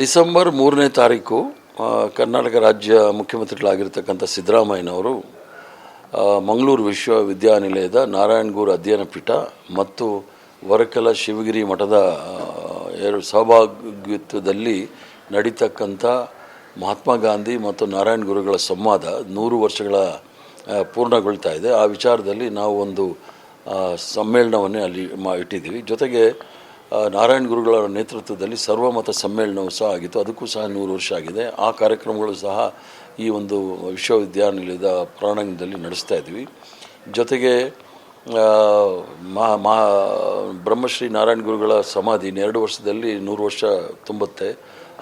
December ಮೂರನೇ ತಾರೀಕು ಕರ್ನಾಟಕ ರಾಜ್ಯ ಮುಖ್ಯಮಂತ್ರಿಗಳಾಗಿರ್ತಕ್ಕಂಥ ಸಿದ್ದರಾಮಯ್ಯನವರು ಮಂಗಳೂರು ವಿಶ್ವವಿದ್ಯಾನಿಲಯದ ನಾರಾಯಣಗೂರು ಅಧ್ಯಯನ ಪೀಠ ಮತ್ತು ವರಕಲ ಶಿವಗಿರಿ ಮಠದ ಎರಡು ಸಹಭಾಗಿತ್ವದಲ್ಲಿ ನಡೀತಕ್ಕಂಥ ಮಹಾತ್ಮ ಗಾಂಧಿ ಮತ್ತು ನಾರಾಯಣ ಗುರುಗಳ ಸಂವಾದ ನೂರು ವರ್ಷಗಳ ಪೂರ್ಣಗೊಳ್ತಾ ಇದೆ. ಆ ವಿಚಾರದಲ್ಲಿ ನಾವು ಒಂದು ಸಮ್ಮೇಳನವನ್ನೇ ಅಲ್ಲಿ ಮಾ, ಇಟ್ಟಿದ್ದೀವಿ. ಜೊತೆಗೆ ನಾರಾಯಣ ಗುರುಗಳ ನೇತೃತ್ವದಲ್ಲಿ ಸರ್ವಮತ ಸಮ್ಮೇಳನವು ಸಹ ಆಗಿತ್ತು. ಅದಕ್ಕೂ ಸಹ ನೂರು ವರ್ಷ ಆಗಿದೆ. ಆ ಕಾರ್ಯಕ್ರಮಗಳು ಸಹ ಈ ಒಂದು ವಿಶ್ವವಿದ್ಯಾನಿಲಯದ ಪ್ರಾಂಗಣದಲ್ಲಿ ನಡೆಸ್ತಾ ಇದ್ವಿ. ಜೊತೆಗೆ ಮಾ ಮಾ ಬ್ರಹ್ಮಶ್ರೀ ನಾರಾಯಣ ಗುರುಗಳ ಸಮಾಧಿ ಎರಡು ವರ್ಷದಲ್ಲಿ ನೂರು ವರ್ಷ ತುಂಬುತ್ತೆ.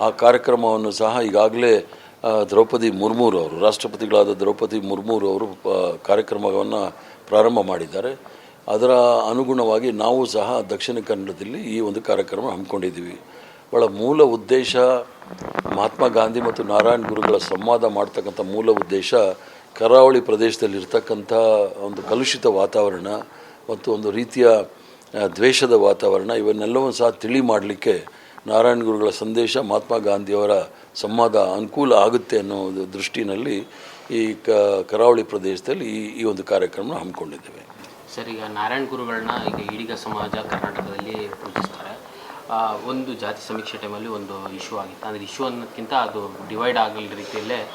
ಆ ಕಾರ್ಯಕ್ರಮವನ್ನು ಸಹ ಈಗಾಗಲೇ ದ್ರೌಪದಿ ಮುರ್ಮೂರು ಅವರು ರಾಷ್ಟ್ರಪತಿಗಳಾದ ದ್ರೌಪದಿ ಮುರ್ಮೂರು ಅವರು ಆ, ಕಾರ್ಯಕ್ರಮವನ್ನು ಪ್ರಾರಂಭ ಮಾಡಿದ್ದಾರೆ. ಅದರ ಅನುಗುಣವಾಗಿ ನಾವು ಸಹ ದಕ್ಷಿಣ ಕನ್ನಡದಲ್ಲಿ ಈ ಒಂದು ಕಾರ್ಯಕ್ರಮ ಹಮ್ಮಿಕೊಂಡಿದ್ದೀವಿ. ಅವಳ ಮೂಲ ಉದ್ದೇಶ ಮಹಾತ್ಮ ಗಾಂಧಿ ಮತ್ತು ನಾರಾಯಣ ಗುರುಗಳ ಸಂವಾದ ಮಾಡ್ತಕ್ಕಂಥ ಮೂಲ ಉದ್ದೇಶ ಕರಾವಳಿ ಪ್ರದೇಶದಲ್ಲಿರ್ತಕ್ಕಂಥ ಒಂದು ಕಲುಷಿತ ವಾತಾವರಣ ಮತ್ತು ಒಂದು ರೀತಿಯ ದ್ವೇಷದ ವಾತಾವರಣ ಇವನ್ನೆಲ್ಲವೂ ಸಹ ತಿಳಿ ಮಾಡಲಿಕ್ಕೆ ನಾರಾಯಣ ಗುರುಗಳ ಸಂದೇಶ, ಮಹಾತ್ಮ ಗಾಂಧಿಯವರ ಸಂವಾದ ಅನುಕೂಲ ಆಗುತ್ತೆ ಅನ್ನೋ ದೃಷ್ಟಿನಲ್ಲಿ ಈ ಕರಾವಳಿ ಪ್ರದೇಶದಲ್ಲಿ ಈ ಈ ಒಂದು ಕಾರ್ಯಕ್ರಮ ಹಮ್ಮಿಕೊಂಡಿದ್ದೇವೆ. ಸರ್, ಈಗ ನಾರಾಯಣ ಗುರುಗಳನ್ನ ಈಗ ಈಡಿಗ ಸಮಾಜ ಕರ್ನಾಟಕದಲ್ಲಿ ಪೂಜಿಸ್ತಾರೆ. ಒಂದು ಜಾತಿ ಸಮೀಕ್ಷೆ ಟೈಮಲ್ಲಿ ಒಂದು ಇಶ್ಯೂ ಆಗಿತ್ತು. ಅಂದರೆ ಇಶ್ಯೂ ಅನ್ನೋದಕ್ಕಿಂತ ಅದು ಡಿವೈಡ್ ಆಗಲಿ ರೀತಿಯಲ್ಲೇ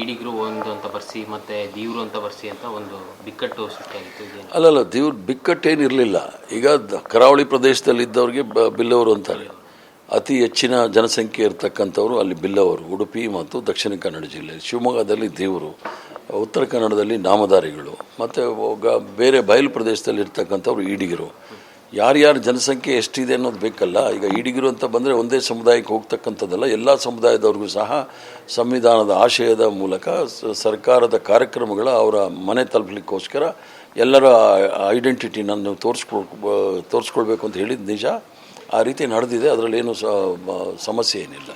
ಈಡಿಗರು ಒಂದು ಅಂತ ಬರ್ಸಿ ಮತ್ತು ದೀವ್ರು ಅಂತ ಬರ್ಸಿ ಅಂತ ಒಂದು ಬಿಕ್ಕಟ್ಟು ಸೃಷ್ಟಿಯಾಗಿತ್ತು. ಅಲ್ಲ ಅಲ್ಲಲ್ಲ, ದೇವ್ರ ಬಿಕ್ಕಟ್ಟೇನಿರಲಿಲ್ಲ. ಈಗ ಕರಾವಳಿ ಪ್ರದೇಶದಲ್ಲಿ ಇದ್ದವ್ರಿಗೆ ಬ- ಬಿಲ್ಲವರು ಅಂತಾರೆ. ಅತಿ ಹೆಚ್ಚಿನ ಜನಸಂಖ್ಯೆ ಇರ್ತಕ್ಕಂಥವ್ರು ಅಲ್ಲಿ ಬಿಲ್ಲವರು. ಉಡುಪಿ ಮತ್ತು ದಕ್ಷಿಣ ಕನ್ನಡ ಜಿಲ್ಲೆ, ಶಿವಮೊಗ್ಗದಲ್ಲಿ ದೇವರು. ಉತ್ತರ ಕನ್ನಡದಲ್ಲಿ ನಾಮಧಾರಿಗಳು, ಮತ್ತು ಗ ಬೇರೆ ಬಯಲು ಪ್ರದೇಶದಲ್ಲಿ ಇರ್ತಕ್ಕಂಥವ್ರು ಈಡಿಗರು. ಯಾರ್ಯಾರು ಜನಸಂಖ್ಯೆ ಎಷ್ಟಿದೆ ಅನ್ನೋದು ಬೇಕಲ್ಲ, ಈಗ ಈಡಿಗರು ಅಂತ ಬಂದರೆ ಒಂದೇ ಸಮುದಾಯಕ್ಕೆ ಹೋಗ್ತಕ್ಕಂಥದ್ದಲ್ಲ, ಎಲ್ಲ ಸಮುದಾಯದವ್ರಿಗೂ ಸಹ ಸಂವಿಧಾನದ ಆಶಯದ ಮೂಲಕ ಸರ್ಕಾರದ ಕಾರ್ಯಕ್ರಮಗಳ ಅವರ ಮನೆ ತಲುಪಲಿಕ್ಕೋಸ್ಕರ ಎಲ್ಲರ ಐಡೆಂಟಿಟಿನ ನೀವು ತೋರಿಸ್ಕೊಳ್, ತೋರಿಸ್ಕೊಳ್ಬೇಕು ಅಂತ ಹೇಳಿದ ನಿಜ. ಆ ರೀತಿ ನಡೆದಿದೆ, ಅದರಲ್ಲಿ ಏನು ಸಮಸ್ಯೆ ಏನಿಲ್ಲ.